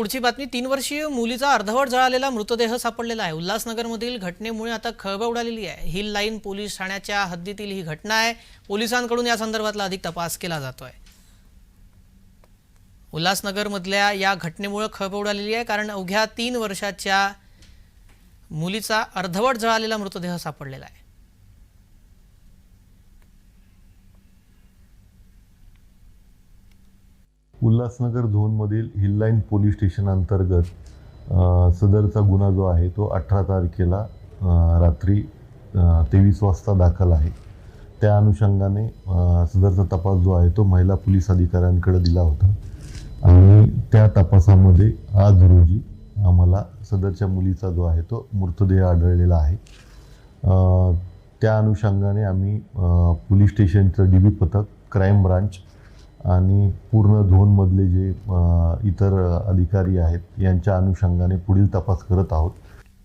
पुढची बातमी तीन वर्षीय मुलीचा अर्धवट जळालेला मृतदेह सापडलेला आहे. उल्हासनगरमधील घटनेमुळे आता खळबळ उडालेली आहे. हिल लाईन पोलीस ठाण्याच्या हद्दीतील ही घटना आहे. पोलिसांकडून या संदर्भातला अधिक तपास केला जातोय. उल्हासनगरमधल्या या घटनेमुळे खळबळ उडालेली आहे कारण अवघ्या तीन वर्षाच्या मुलीचा अर्धवट जळालेला मृतदेह सापडलेला आहे. उल्हासनगर झोनमधील हिललाईन पोलीस स्टेशन अंतर्गत सदरचा गुन्हा जो आहे तो अठरा तारखेला रात्री तेवीस वाजता दाखल आहे. त्या अनुषंगाने सदरचा तपास जो आहे तो महिला पोलीस अधिकाऱ्यांकडे दिला होता. आणि त्या तपासामध्ये आज रोजी आम्हाला सदरच्या मुलीचा जो आहे तो मृतदेह आढळलेला आहे. त्या अनुषंगाने आम्ही पोलीस स्टेशनचं डी बी पथक क्राईम ब्रांच आणि पूर्ण झोनमधले जे इतर अधिकारी आहेत यांच्या अनुषंगाने पुढील तपास करत आहोत.